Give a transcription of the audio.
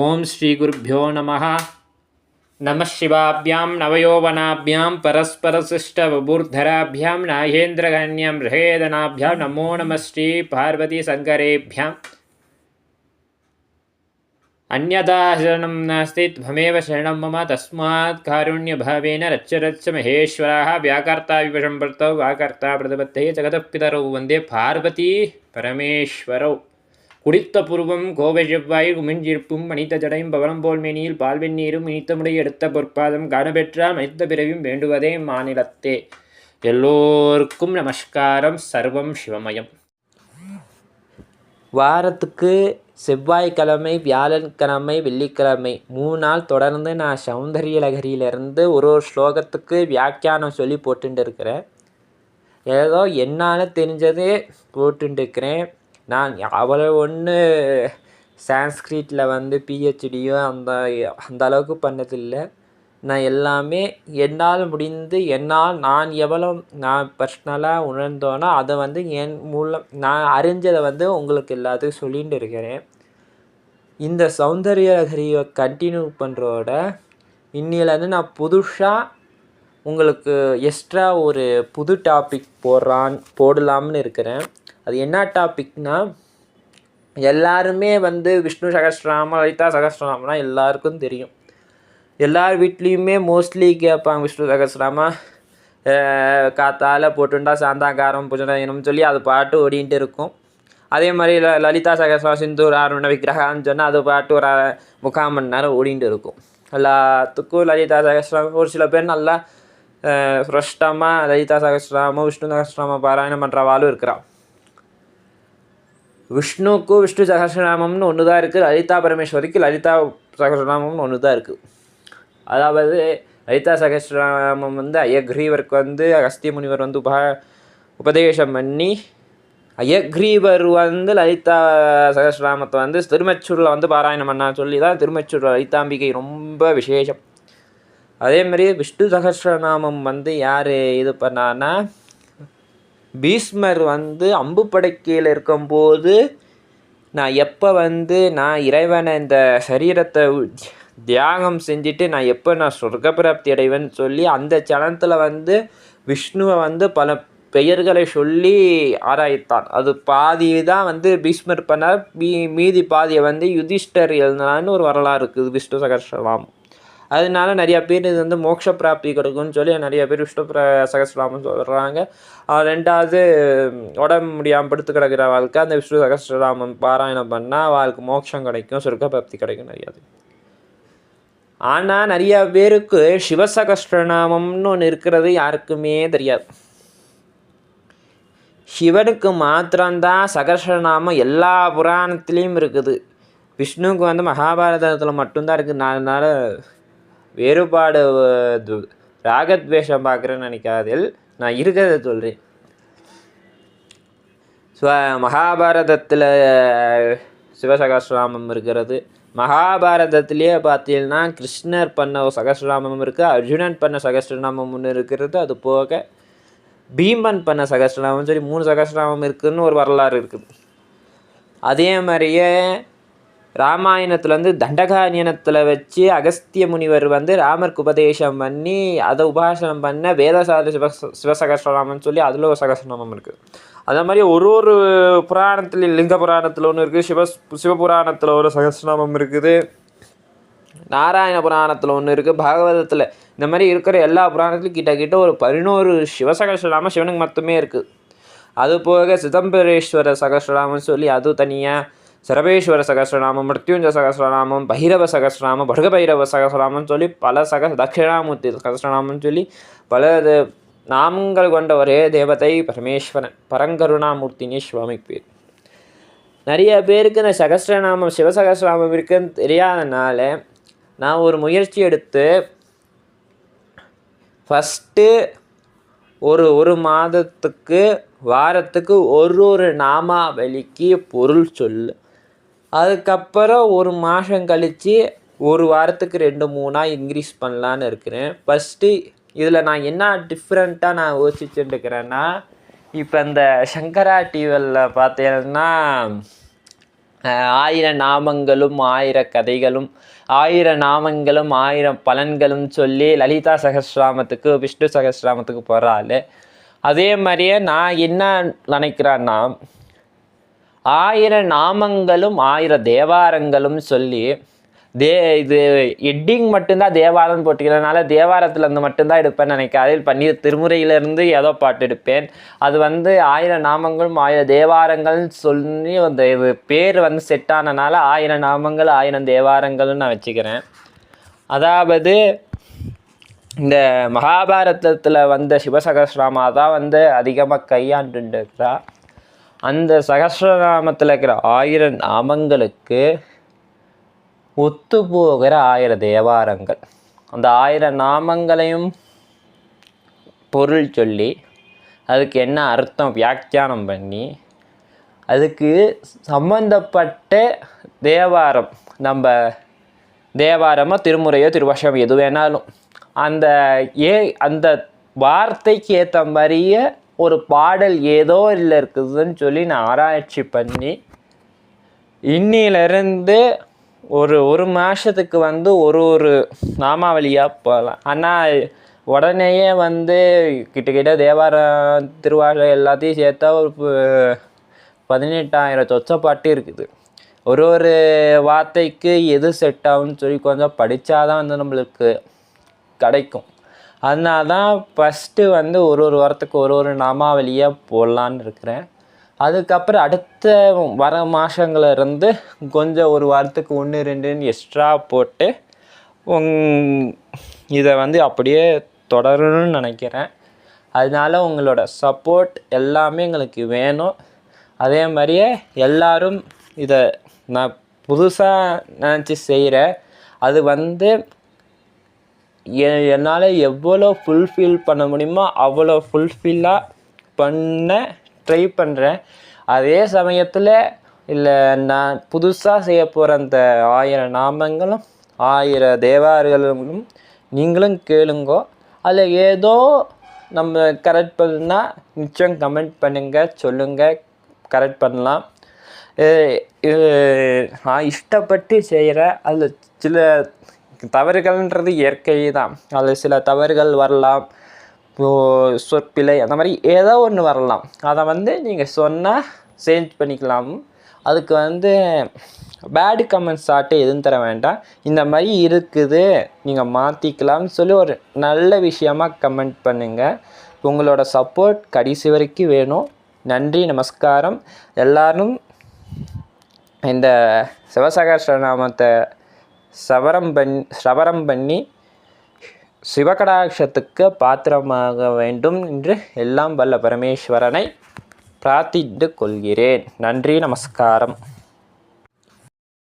ఓం శ్రీ గురుభ్యో నమ నమశివాభ్యాం నవయోవనాభ్యాం పరస్పరశిష్టబూర్ధరాభ్యాం నాహేంద్రగణ్యం హృహేదనాభ్యాం నమో నమ శ్రీ పార్వతీశంకరేభ్యాం అన్యదా శరణం నాస్తి త్వమేవ శరణం మమ తస్మాత్ కారుణ్యభావేన రచ్చ రచ్చ మహేశ్వరాः వ్యాకర్తా విపసంపర్తౌ వాకర్తా ప్రతిపత్తయే జగతపితరౌ వందే పార్వతీ పరమేశ్వరౌ. குடித்த புருவம் கோவை செவ்வாய் குமிஞ்சிருப்பும் மனித ஜடையும் பவனம் போல் மேனியில் பால்வெண்ணீரும் இனித்தமுடைய எடுத்த பொற்பாதம் காணப்பெற்றால் மனித பிறவியும் வேண்டுவதே மாநிலத்தே. எல்லோருக்கும் நமஸ்காரம் சர்வம் சிவமயம். வாரத்துக்கு செவ்வாய்க்கிழமை வியாழன்கிழமை வெள்ளிக்கிழமை மூணு நாள் தொடர்ந்து நான் சௌந்தரிய லகரியிலேருந்து ஒரு ஒரு ஸ்லோகத்துக்கு வியாக்கியானம் சொல்லி போட்டுட்டு இருக்கிறேன். ஏதோ என்னால் தெரிஞ்சதே போட்டுருக்கிறேன் நான் அவ்வளோ ஒன்று சான்ஸ்கிரிட்டில் வந்து பிஹெச்டியோ அந்த அந்த அளவுக்கு பண்ணதில்லை. நான் எல்லாமே என்னால் முடிந்து என்னால் நான் எவ்வளோ நான் பர்ஸ்னலாக உணர்ந்தோனோ அதை வந்து என் மூலம் நான் அறிஞ்சதை வந்து உங்களுக்கு எல்லாத்துக்கும் சொல்லிகிட்டு இருக்கிறேன். இந்த சௌந்தர்யலகரியை கண்டினியூ பண்ணுறோட இன்னிலேருந்து நான் புதுசாக உங்களுக்கு எக்ஸ்ட்ரா ஒரு புது டாபிக் போடுறான் போடலாம்னு இருக்கிறேன். அது என்ன டாபிக்னா எல்லாருமே வந்து விஷ்ணு சகஸ்ரநாமம் லலிதா சகஸ்ரநாமம்னா எல்லாருக்கும் தெரியும். எல்லார் வீட்லேயுமே மோஸ்ட்லி கேட்பாங்க விஷ்ணு சகஸ்ரநாமம் காத்தால் போட்டுண்டா சாந்தாகாரம் புஜனயனம் சொல்லி அது பாட்டு ஓடின்ட்டு இருக்கும். அதே மாதிரி ல லலிதா சகஸ்ரா சிந்தூர் ஆர்வண விக்கிரகான்னு சொன்னால் அது பாட்டு ஒரு முக்கால் மணி நேரம் ஓடின்ட்டு இருக்கும். எல்லாத்துக்கும் லலிதா சகஸ்ராமம் ஒரு சில பேர் நல்லா ஃப்ரெஷ்டமாக லலிதா சகஸ்ராமம் விஷ்ணு சகஸ்ராமம் பாராயணம் பண்ணுறவாளும் இருக்கிறான் விஷ்ணுக்கும் விஷ்ணு சகஸ்ரநாமம்னு ஒன்று தான் இருக்குது லலிதா பரமேஸ்வரிக்கு லலிதா சகஸ்ரநாமம்னு ஒன்று தான் இருக்குது அதாவது லலிதா சகஸ்ரநாமம் வந்து அயக்ரீவருக்கு வந்து அகஸ்திய முனிவர் வந்து உப உபதேசம் பண்ணி அயக்ரீவர் வந்து லலிதா சகஸ்ரநாமத்தை வந்து திருமச்சூரில் வந்து பாராயணம் பண்ணா சொல்லி தான் திருமச்சூர் லலிதாம்பிகை ரொம்ப விசேஷம். அதேமாரி விஷ்ணு சகசிரநாமம் வந்து யார் இது பண்ணான்னா பீஷ்மர் வந்து அம்பு படைக்கையில் இருக்கும்போது நான் எப்போ வந்து நான் இறைவனை இந்த சரீரத்தை தியாகம் செஞ்சுட்டு நான் எப்போ நான் சொர்க்கப்பிராப்தி அடைவேன்னு சொல்லி அந்த சலனத்தில் வந்து விஷ்ணுவை வந்து பல பெயர்களை சொல்லி ஆராய்த்தான். அது பாதி தான் வந்து பீஷ்மர் பண்ணார். மீ மீதி பாதியை வந்து யுதிஷ்டர் எழுதினான்னு ஒரு வரலாறு இருக்குது விஷ்ணு சகர்ஷலாம். அதனால நிறையா பேர் இது வந்து மோட்ச பிராப்தி கிடைக்கும்னு சொல்லி நிறைய பேர் விஷ்ணு பிர சகஸ்ரநாமம் சொல்கிறாங்க ரெண்டாவது உடம்பு முடியாமல் படுத்து கிடக்கிற வாழ்க்கை அந்த விஷ்ணு சகஸ்ரநாமம் பாராயணம் பண்ணால் வாழ்க்கை மோட்சம் கிடைக்கும் சொர்க்க பிராப்தி கிடைக்கும் நிறையா ஆனால் நிறையா பேருக்கு சிவசகஸ்ரநாமம்னு ஒன்று இருக்கிறது யாருக்குமே தெரியாது. சிவனுக்கு மாத்திரம்தான் சகஸ்ரநாமம் எல்லா புராணத்துலேயும் இருக்குது. விஷ்ணுவுக்கு வந்து மகாபாரதத்தில் மட்டும்தான் இருக்குது. நான் அதனால் வேறுபாடு ராகத்வேஷம் பார்க்குறேன்னு நினைக்காதில் நான் இருக்கிறத சொல்கிறேன் ஸ்வ மகாபாரதத்தில் சிவசகசிராமம் இருக்கிறது. மகாபாரதத்திலேயே பார்த்தீங்கன்னா கிருஷ்ணர் பண்ண சகஸ்ரநாமம் இருக்குது அர்ஜுனன் பண்ண சகஸ்ரநாமம் ஒன்று இருக்கிறது அது போக பீமன் பண்ண சகஸ்ரநாமம் சொல்லி மூணு சகஸ்ரநாமம் இருக்குதுன்னு ஒரு வரலாறு இருக்குது. அதே மாதிரியே ராமாயணத்தில் வந்து தண்டகாயணத்தில் வச்சு அகஸ்திய முனிவர் வந்து ராமருக்கு உபதேசம் பண்ணி அதை உபாசனம் பண்ண வேதசாத சிவ சிவசகஸ்ரநாமம்னு சொல்லி அதில் ஒரு சகசிரநாமம் இருக்குது அதே மாதிரி ஒரு ஒரு புராணத்தில் லிங்க புராணத்தில் ஒன்று இருக்குது சிவ சிவபுராணத்தில் ஒரு சகசிரநாமம் இருக்குது. நாராயண புராணத்தில் ஒன்று இருக்குது பாகவதத்தில். இந்த மாதிரி இருக்கிற எல்லா புராணத்துலையும் கிட்டக்கிட்ட கிட்ட ஒரு பதினோரு சிவசகசிரநாமம் சிவனுக்கு மட்டுமே இருக்குது அது போக சிதம்பரேஸ்வர சகஸ்ரநாமம்னு சொல்லி அது தனியாக சரபேஸ்வர சகசிரநாமம் மிருத்யுஞ்ச சகசிரநாமம் பைரவ சகசிரநாமம் பைரவ சகசிரநாமம் சொல்லி பல சக தட்சிணாமூர்த்தி சகசிரநாமம் சொல்லி பல நாமங்கள் கொண்ட ஒரே தேவதை பரமேஸ்வரன். பரங்கருணாமூர்த்தினே சுவாமி பேர் நிறைய பேருக்கு இந்த சகசிரநாமம் சிவசகசிரநாமம் இருக்குன்னு தெரியாதனால நான் ஒரு முயற்சி எடுத்து ஃபஸ்ட்டு ஒரு ஒரு மாதத்துக்கு வாரத்துக்கு ஒரு ஒரு நாமாவளிக்கு பொருள் சொல்லு. அதுக்கப்புறம் ஒரு மாதம் கழித்து ஒரு வாரத்துக்கு ரெண்டு மூணாக இன்க்ரீஸ் பண்ணலான்னு இருக்கிறேன். ஃபஸ்ட்டு இதில் நான் என்ன டிஃப்ரெண்ட்டாக நான் யோசிச்சுட்டு இருக்கிறேன்னா இப்போ இந்த சங்கரா டிவியில் பார்த்தீங்கன்னா ஆயிரம் நாமங்களும் ஆயிர கதைகளும் ஆயிரம் நாமங்களும் ஆயிரம் பலன்களும் சொல்லி லலிதா சகஸ்ராமத்துக்கு விஷ்ணு சகஸ்ராமத்துக்கு போகிற ஆள். அதே மாதிரியே நான் என்ன நினைக்கிறேன்னா ஆயிரம் நாமங்களும் ஆயிரம் தேவாரங்களும் சொல்லி தே இது எட்டிங் மட்டும்தான் தேவாரம் போட்டுக்கிறதுனால தேவாரத்தில் இருந்து மட்டும்தான் எடுப்பேன்னு நினைக்காது பன்னீர் திருமுறையிலேருந்து ஏதோ பாட்டு எடுப்பேன். அது வந்து ஆயிரம் நாமங்களும் ஆயிரம் தேவாரங்கள்னு சொல்லி அந்த இது பேர் வந்து செட் ஆனனால ஆயிரம் நாமங்கள் ஆயிரம் தேவாரங்கள்னு நான் வச்சுக்கிறேன். அதாவது இந்த மகாபாரதத்தில் வந்த சிவசகசிராமா தான் வந்து அதிகமாக கையாண்டுட்டு அந்த சகசிரநாமத்தில் இருக்கிற ஆயிரம் நாமங்களுக்கு ஒத்து போகிற ஆயிரம் தேவாரங்கள். அந்த ஆயிரம் நாமங்களையும் பொருள் சொல்லி அதுக்கு என்ன அர்த்தம்? வியாக்கியானம் பண்ணி அதுக்கு சம்பந்தப்பட்ட தேவாரம் நம்ம தேவாரமோ திருமுறையோ திருவஷம் எது வேணாலும் அந்த ஏ அந்த வார்த்தைக்கு ஏற்ற மாதிரியே ஒரு பாடல் ஏதோ இல்லை இருக்குதுன்னு சொல்லி நான் ஆராய்ச்சி பண்ணி இன்னிலிருந்து ஒரு ஒரு மாதத்துக்கு வந்து ஒரு ஒரு நாமாவளியாக போகலாம். ஆனால் உடனேயே வந்து கிட்டக்கிட்ட தேவாரம் திருவாரூர் எல்லாத்தையும் சேர்த்தா ஒரு பதினெட்டாயிரம் சொச்ச இருக்குது. ஒரு ஒரு வார்த்தைக்கு எது செட் ஆகும்னு சொல்லி கொஞ்சம் படித்தாதான் வந்து நம்மளுக்கு கிடைக்கும். அதனால தான் ஃபஸ்ட்டு வந்து ஒரு ஒரு வாரத்துக்கு ஒரு ஒரு நாமாவளியாக போடலான்னு இருக்கிறேன். அதுக்கப்புறம் அடுத்த வர மாதங்கள கொஞ்சம் ஒரு வாரத்துக்கு ஒன்று ரெண்டுன்னு எக்ஸ்ட்ரா போட்டு உங்- இதை வந்து அப்படியே தொடரணும்னு நினைக்கிறேன். அதனால உங்களோட சப்போர்ட் எல்லாமே எங்களுக்கு வேணும். அதே மாதிரியே எல்லோரும் இதை நான் புதுசாக நினச்சி செய்கிறேன் அது வந்து என்னால் எவ்வளோ ஃபுல்ஃபில் பண்ண முடியுமோ அவ்வளோ ஃபுல்ஃபில்லாக பண்ண ட்ரை பண்ணுறேன் அதே சமயத்தில் இல்லை நான் புதுசாக செய்ய போகிற அந்த ஆயிரம் நாமங்களும் ஆயிரம் தேவார்களும் நீங்களும் கேளுங்கோ. அதில் ஏதோ நம்ம கரெக்ட் பண்ணால் நிச்சயம் கமெண்ட் பண்ணுங்கள் சொல்லுங்கள் கரெக்ட் பண்ணலாம். நான் இஷ்டப்பட்டு செய்கிறேன் அதில் சில தவறுகள்ன்றது இயற்கை தான் அதில் சில தவறுகள் வரலாம். இப்போ சொற்பிழை அந்த மாதிரி ஏதோ ஒன்று வரலாம். அதை வந்து நீங்கள் சொன்னால் சேஞ்ச் பண்ணிக்கலாம். அதுக்கு வந்து பேடு கமெண்ட்ஸ் ஆட்டு எதுவும் தர வேண்டாம். இந்த மாதிரி இருக்குது. நீங்கள் மாற்றிக்கலாம்னு சொல்லி ஒரு நல்ல விஷயமாக கமெண்ட் பண்ணுங்கள் உங்களோட சப்போர்ட் கடைசி வரைக்கும் வேணும். நன்றி நமஸ்காரம். எல்லாரும் இந்த சிவசகஸ்ரநாமத்தை சவரம் பண் சவரம் பண்ணி சிவகடாட்சத்துக்கு பாத்திரமாக வேண்டும் என்று எல்லாம் வல்ல பரமேஸ்வரனை பிரார்த்தித்து கொள்கிறேன். நன்றி நமஸ்காரம்.